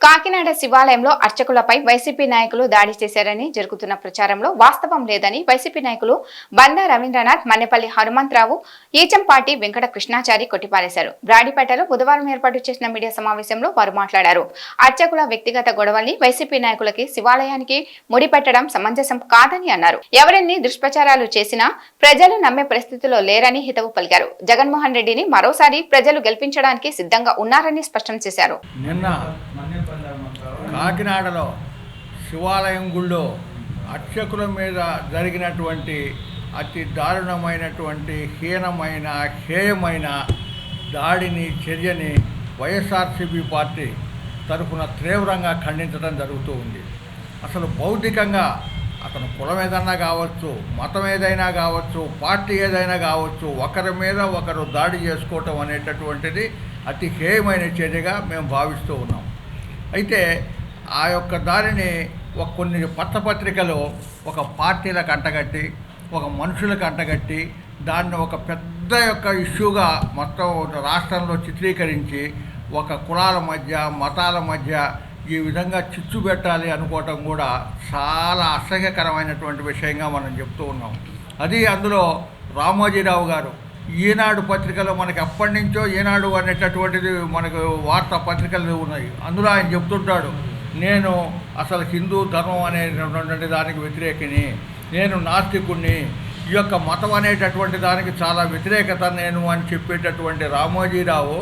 కాకినాడ శివాలయంలో అర్చకులపై వైసీపీ నాయకులు దాడి చేశారని జరుగుతున్న ప్రచారంలో వాస్తవం లేదని వైసీపీ నాయకులు బండా రవీంద్రనాథ్ మన్నెపల్లి హనుమంతరావు ఈచంపాటి వెంకట కృష్ణాచారి కొట్టిపారేశారు. బ్రాడిపేటలో బుధవారం ఏర్పాటు చేసిన మీడియా సమావేశంలో వారు మాట్లాడారు. అర్చకుల వ్యక్తిగత గొడవల్ని వైసీపీ నాయకులకి శివాలయానికి ముడిపెట్టడం సమంజసం కాదని అన్నారు. ఎవరిని దుష్ప్రచారాలు చేసినా ప్రజలు నమ్మే పరిస్థితిలో లేరని హితవు పలికారు. జగన్మోహన్ రెడ్డిని మరోసారి ప్రజలు గెలిపించడానికి సిద్ధంగా ఉన్నారని స్పష్టం చేశారు. నిన్న కాకినాడలో శివాలయం గుళ్ళో అర్చకుల మీద జరిగినటువంటి అతి దారుణమైనటువంటి హీనమైన హేయమైన దాడిని చర్యని వైఎస్ఆర్సీపీ పార్టీ తరఫున తీవ్రంగా ఖండించడం జరుగుతూ ఉంది. అసలు భౌతికంగా అతను కులం ఏదైనా కావచ్చు మతం ఏదైనా కావచ్చు పార్టీ ఏదైనా కావచ్చు ఒకరి మీద ఒకరు దాడి చేసుకోవటం అనేటటువంటిది అతి హేయమైన చర్యగా మేము భావిస్తూ ఉన్నాం. అయితే ఆ యొక్క దారిని ఒక కొన్ని పత్రపత్రికలు ఒక పార్టీలకు అంటగట్టి ఒక మనుషులకు అంటగట్టి దాన్ని ఒక పెద్ద యొక్క ఇష్యూగా మొత్తం రాష్ట్రంలో చిత్రీకరించి ఒక కులాల మధ్య మతాల మధ్య ఈ విధంగా చిచ్చు పెట్టాలి అనుకోవటం కూడా చాలా అసహ్యకరమైనటువంటి విషయంగా మనం చెప్తూ ఉన్నాం. అది అందులో రామోజీరావు గారు ఈనాడు పత్రికలో మనకి అప్పటి నుంచో ఈనాడు అనేటటువంటిది మనకు వార్తా పత్రికలు ఉన్నాయి. అందులో ఆయన చెప్తుంటాడు నేను అసలు హిందూ ధర్మం అనేటటువంటి దానికి వ్యతిరేకిని నేను నాస్తికుణ్ణి ఈ యొక్క మతం అనేటటువంటి దానికి చాలా వ్యతిరేకత నేను అని చెప్పేటటువంటి రామోజీరావు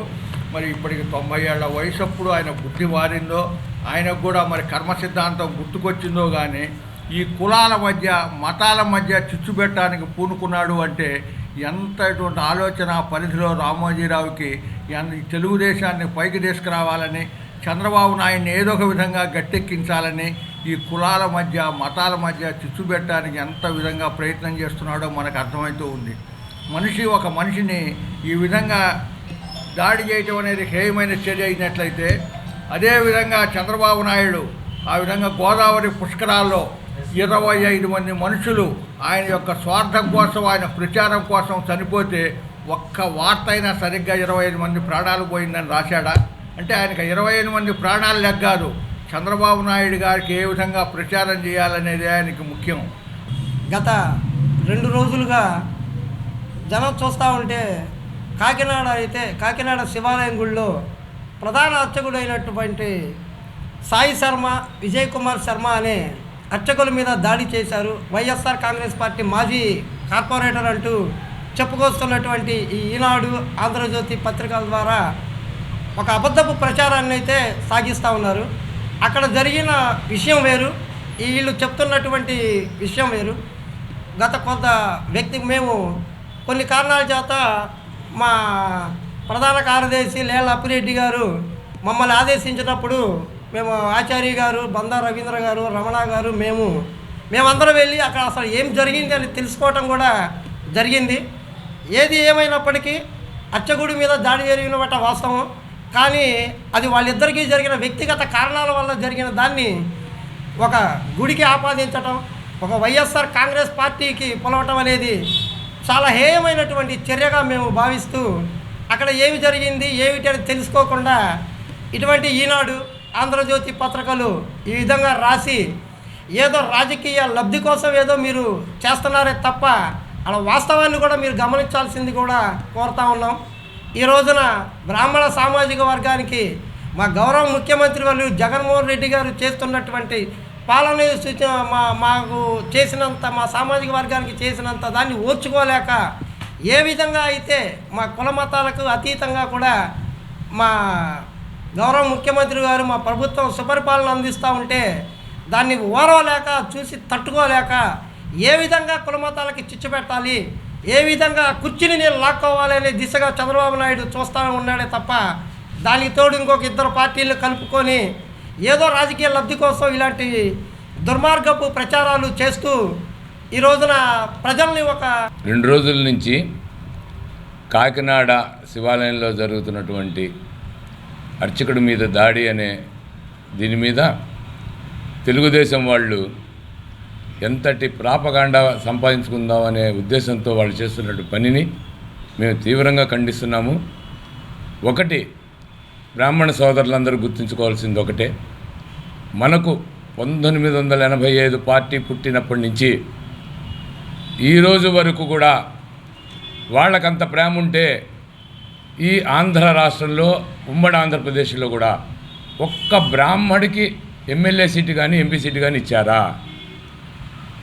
మరి ఇప్పటికి తొంభై ఏళ్ళ వయసు అప్పుడు ఆయన బుద్ధి మారిందో ఆయనకు కూడా మరి కర్మ సిద్ధాంతం గుర్తుకొచ్చిందో కానీ ఈ కులాల మధ్య మతాల మధ్య చిచ్చు పెట్టడానికి పూనుకున్నాడు అంటే ఎంతటువంటి ఆలోచన పరిధిలో రామోజీరావుకి ఈ తెలుగుదేశాన్ని పైకి తీసుకురావాలని చంద్రబాబు నాయుడిని ఏదో ఒక విధంగా గట్టెక్కించాలని ఈ కులాల మధ్య మతాల మధ్య చిచ్చు పెట్టడానికి ఎంత విధంగా ప్రయత్నం చేస్తున్నాడో మనకు అర్థమవుతూ ఉంది. మనిషి ఒక మనిషిని ఈ విధంగా దాడి చేయటం అనేది హేయమైన చర్య అయినట్లయితే అదేవిధంగా చంద్రబాబు నాయుడు ఆ విధంగా గోదావరి పుష్కరాల్లో ఇరవై ఐదు మంది మనుషులు ఆయన యొక్క స్వార్థం కోసం ఆయన ప్రచారం కోసం చనిపోతే ఒక్క వార్త అయినా సరిగ్గా ఇరవై ఐదు మంది ప్రాణాలు పోయిందని రాశాడా? అంటే ఆయనకు ఇరవై ఐదు మంది ప్రాణాలు లెగ్గాదు చంద్రబాబు నాయుడు గారికి ఏ విధంగా ప్రచారం చేయాలనేది ఆయనకి ముఖ్యం. గత రెండు రోజులుగా జనం చూస్తూ ఉంటే కాకినాడ అయితే కాకినాడ శివాలయం గుడిలో ప్రధాన అర్చకుడు అయినటువంటి సాయి శర్మ విజయ్ కుమార్ శర్మ అనే అర్చకుల మీద దాడి చేశారు. వైఎస్ఆర్ కాంగ్రెస్ పార్టీ మాజీ కార్పొరేటర్ అంటూ చెప్పుకొస్తున్నటువంటి ఈ ఈనాడు ఆంధ్రజ్యోతి పత్రికల ద్వారా ఒక అబద్ధపు ప్రచారాన్ని అయితే సాగిస్తూ ఉన్నారు. అక్కడ జరిగిన విషయం వేరు. వీళ్ళు చెప్తున్నటువంటి విషయం వేరు. గత కొంత వ్యక్తి మేము కొన్ని కారణాల చేత మా ప్రధాన కార్యదర్శి లేల అప్పిరెడ్డి గారు మమ్మల్ని ఆదేశించినప్పుడు మేము ఆచార్య గారు బందా రవీంద్ర గారు రమణ గారు మేము మేమందరం వెళ్ళి అక్కడ అసలు ఏం జరిగింది అని తెలుసుకోవటం కూడా జరిగింది. ఏది ఏమైనప్పటికీ అచ్చగుడి మీద దాడి జరిగిన బట్ట వాస్తవం. కానీ అది వాళ్ళిద్దరికీ జరిగిన వ్యక్తిగత కారణాల వల్ల జరిగిన దాన్ని ఒక గుడికి ఆపాదించటం ఒక వైఎస్ఆర్ కాంగ్రెస్ పార్టీకి పొలవటం అనేది చాలా హేయమైనటువంటి చర్యగా మేము భావిస్తూ అక్కడ ఏమి జరిగింది ఏమిటి అని తెలుసుకోకుండా ఇటువంటి ఈనాడు ఆంధ్రజ్యోతి పత్రికలు ఈ విధంగా రాసి ఏదో రాజకీయ లబ్ధి కోసం ఏదో మీరు చేస్తున్నారే తప్ప అలా వాస్తవాన్ని కూడా మీరు గమనించాల్సింది కూడా కోరుతా ఉన్నాం. ఈ రోజున బ్రాహ్మణ సామాజిక వర్గానికి మా గౌరవ ముఖ్యమంత్రి వాళ్ళు జగన్మోహన్ రెడ్డి గారు చేస్తున్నటువంటి పాలన సూచన మా మాకు చేసినంత మా సామాజిక వర్గానికి చేసినంత దాన్ని ఓర్చుకోలేక ఏ విధంగా అయితే మా కుల మతాలకు అతీతంగా కూడా మా గౌరవ ముఖ్యమంత్రి గారు మా ప్రభుత్వం సుపరిపాలన అందిస్తూ ఉంటే దాన్ని ఓరవలేక చూసి తట్టుకోలేక ఏ విధంగా కులమతాలకి చిచ్చు పెట్టాలి ఏ విధంగా కుర్చీని నేను లాక్కోవాలి అనే దిశగా చంద్రబాబు నాయుడు చూస్తూ ఉన్నాడే తప్ప దానికి తోడు ఇంకొక ఇద్దరు పార్టీలు కలుపుకొని ఏదో రాజకీయ లబ్ధి కోసం ఇలాంటి దుర్మార్గపు ప్రచారాలు చేస్తూ ఈ రోజున ప్రజల్ని ఒక రెండు రోజుల నుంచి కాకినాడ శివాలయంలో జరుగుతున్నటువంటి అర్చకుడి మీద దాడి అనే దీని మీద తెలుగుదేశం వాళ్ళు ఎంతటి ప్రాపగాండ సంపాదించుకుందాం అనే ఉద్దేశంతో వాళ్ళు చేస్తున్నట్టు పనిని మేము తీవ్రంగా ఖండిస్తున్నాము. ఒకటి బ్రాహ్మణ సోదరులందరూ గుర్తుంచుకోవాల్సింది ఒకటే. మనకు పంతొమ్మిది వందల ఎనభై ఐదు పార్టీ పుట్టినప్పటి నుంచి ఈరోజు వరకు కూడా వాళ్ళకంత ప్రేమ ఉంటే ఈ ఆంధ్ర రాష్ట్రంలో ఉమ్మడి ఆంధ్రప్రదేశ్లో కూడా ఒక్క బ్రాహ్మడికి ఎమ్మెల్యే సీటు కానీ ఎంపీ సీటు కానీ ఇచ్చారా?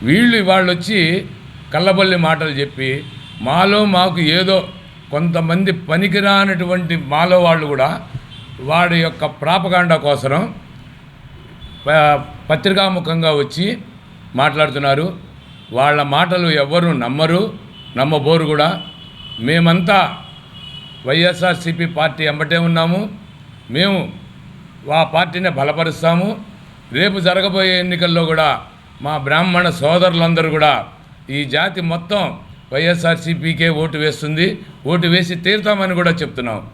వీళ్ళు ఇవాళ వచ్చి కళ్ళబల్లి మాటలు చెప్పి మాలో మాకు ఏదో కొంతమంది పనికిరానటువంటి మాలో వాళ్ళు కూడా వాడి యొక్క ప్రాపగాండా కోసరం ప- పత్రికాముఖంగా వచ్చి మాట్లాడుతున్నారు. వాళ్ళ మాటలు ఎవ్వరు నమ్మరు నమ్మబోరు కూడా. మేమంతా వైఎస్ఆర్సీపీ పార్టీ ఎంబటే ఉన్నాము. మేము ఆ పార్టీని బలపరుస్తాము. రేపు జరగబోయే ఎన్నికల్లో కూడా మా బ్రాహ్మణ సోదరులందరూ కూడా ఈ జాతి మొత్తం వైఎస్ఆర్సీపీకే ఓటు వేస్తుంది. ఓటు వేసి తీరుతామని కూడా చెప్తున్నాం.